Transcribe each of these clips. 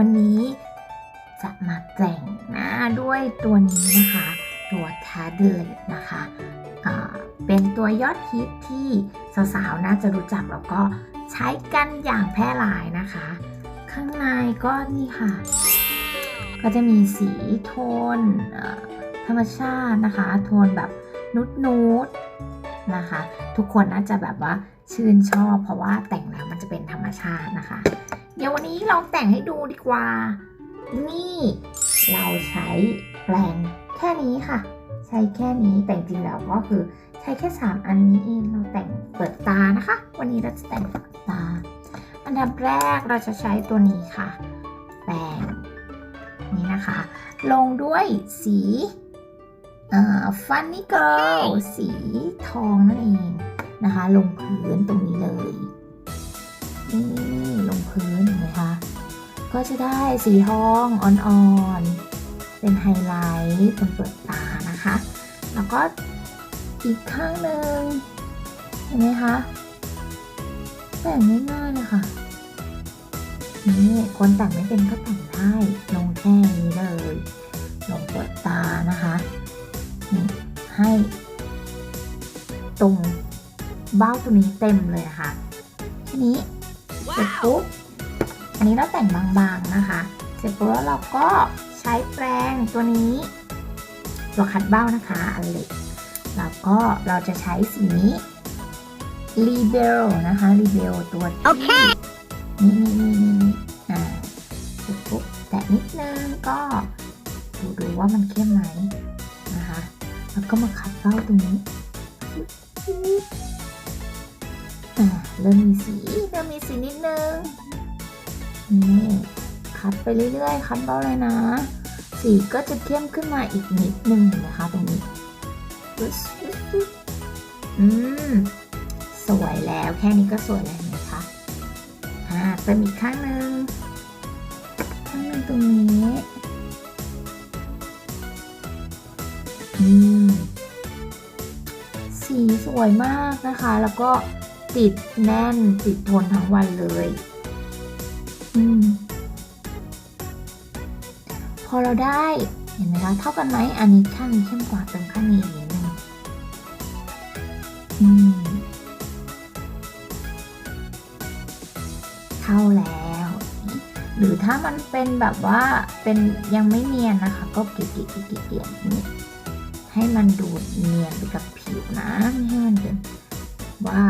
วันนี้จะมาแต่งหน้าด้วยตัวนี้นะคะ ตัว t a d l e t นะคะเป็นตัวยอดฮิตที่สาวๆน่าจะรู้จักแล้วก็ใช้กันอย่างแพร่หลายนะคะ ข้างในก็นี่ค่ะ ก็จะมีสีโทนธรรมชาตินะคะ โทนแบบนุดนูดๆนะคะ ทุกคนน่าจะแบบว่าชื่นชอบ เพราะว่าแต่งแล้วมันจะเป็นธรรมชาตินะคะ เดี๋ยววันนี้ลองแต่งให้ดูดีกว่า นี่ เราใช้แปรงแค่นี้ค่ะ ใช้แค่นี้แต่จริงแล้วก็คือใช้แค่ 3 อันนี้เองเราแต่งเปิดตานะคะ วันนี้เราจะแต่งเปิดตา อันดับแรกเราจะใช้ตัวนี้ค่ะ แปรงนี่นะคะ ลงด้วยสีฟันนี่เกิลสีทองนั่นเองนะคะ ลงพื้นตรงนี้เลย นี่ลงพื้นเห็นไหมคะ ก็จะได้สีทองอ่อนๆ เป็นไฮไลท์บนเปิดตานะคะ แล้วก็อีกข้างหนึ่งเห็นไหมคะ แต่งง่ายๆเลยค่ะนี่คนแต่งไม่เป็นก็แต่งได้ลงแค่นี้เลยลงเปิดตานะคะนี่ให้ตรงเบ้าตัวนี้เต็มเลยะค่ะ ทีนี้ เสร็จปุ๊บอันนี้เราแต่งบางๆนะคะ เสร็จปุ๊บแล้วเราก็ใช้แปรงตัวนี้ตัวขัดเบ้านะคะอันเล็กแล้วก็เราจะใช้สีนี้ r e b e l นะคะ r e b e l ตัวที่นี่นี่นี่นี่นี่อ่าเสร็จปุ๊บแตะนิดนึงก็ดูดูว่ามันเข้มไหมนะคะ แล้วก็มาขัดเบ้าตรงนี้ อ่าเริ่มมีสีเริ่มมีสีนิดนึงนี่คัดไปเรื่อยๆคัดเบาเลยนะ สีก็จะเข้มขึ้นมาอีกนิดนึงเห็นไหมคะตรงนี้ปึ๊สปึ๊สปึ๊สอืมสวยแล้วแค่นี้ก็สวยแล้วเห็นไหมคะอ่าเป็นอีกข้างหนึ่งข้างหนึ่งตรงนี้อืมสีสวยมากนะคะแล้วก็ ติดแน่นติดทนทั้งวันเลย อืม พอเราได้เห็นไหมคะเท่ากันไหมอันนี้ข้างนี้เข้มกว่าตรงข้างนี้อีกนิดนึงอืมเข้าแล้ว หรือถ้ามันเป็นแบบว่าเป็นยังไม่เนียนนะคะ ก็เกลี่ยเกลี่ยเกลี่ยเกลี่ยเกลี่ยนี่ให้มันดูเนียนไปกับผิวนะไม่ให้มันเป็นว่า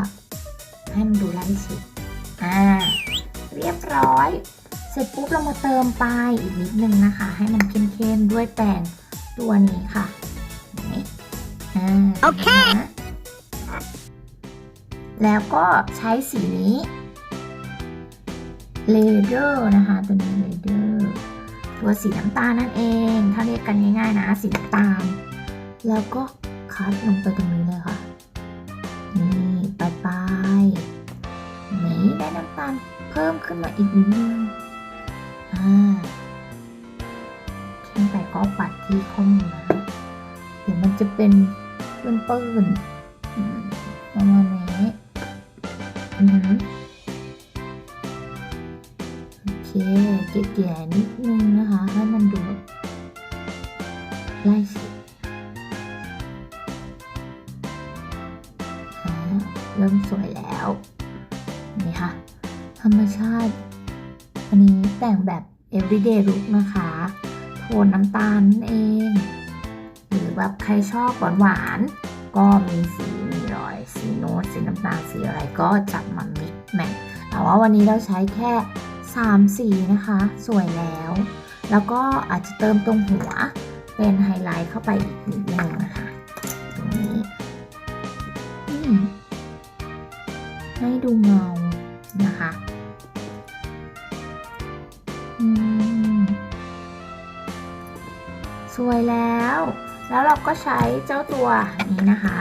เรามาเติมปลายอีกนิดนึงนะคะ ให้มันเข้มๆด้วยแป้งตัวนี้ค่ะนี่อ่าโอเคนะแล้วก็ใช้สีนี้เลเดอร์นะคะ ตัวนี้เลเดอร์ตัวสีน้ำตาลนั่นเอง ถ้าเรียกกันง่ายๆนะสีน้ำตาล แล้วก็คัดลงไปตรงนี้เลยค่ะ นี่ปลายปลายๆนี่ได้น้ำตาลเพิ่มขึ้นมาอีกนิดนึงอ่า ขึ้นไปก็ปัดที่ข้อมือนะเดี๋ยวมันจะเป็นปื้นปื้นๆอืมประมาณนี้อือโอเคเกี่ยๆนิดนึงนะคะ ให้มันดูไล่สีอ่าเริ่มสวยแล้ว นี่ค่ะ ธรรมชาติ อันนี้แต่งแบบ everyday look นะคะ โทนน้ำตาลนั่นเอง หรือแบบใครชอบหวานหวานก็มีสีมีรอย สีโน้ตสีน้ำตาลสีอะไรก็จับมามิกแมทแต่ว่าวันนี้เราใช้แค่ 3 สีนะคะ สวยแล้ว แล้วก็อาจจะเติมตรงหัวเป็นไฮไลท์เข้าไปอีกนิดนึงนะคะตรงนี้ให้ดูเงานะคะ สวยแล้ว แล้วเราก็ใช้เจ้าตัวนี้นะคะ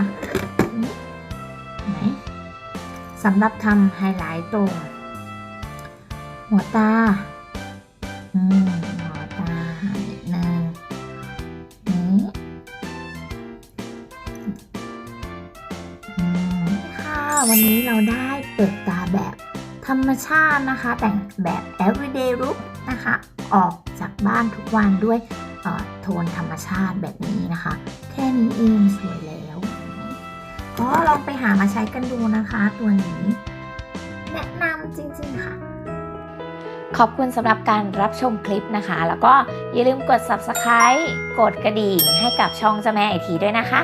สำหรับทำไฮไลท์ตรง หัวตา อืม หัวตานิดนึงนี่อืมค่ะ วันนี้เราได้เปิดตาแบบธรรมชาตินะคะ แต่งแบบ everyday look นะคะ ออกจากบ้านทุกวันด้วย โทนธรรมชาติแบบนี้นะคะ แค่นี้เองสวยแล้วก็ลองไปหามาใช้กันดูนะคะ ตัวนี้ แนะนำจริงๆค่ะ ขอบคุณสำหรับการรับชมคลิปนะคะ แล้วก็อย่าลืมกด subscribe กดกระดิ่งให้กับช่องเจ้าแม่ไอทีด้วยนะคะ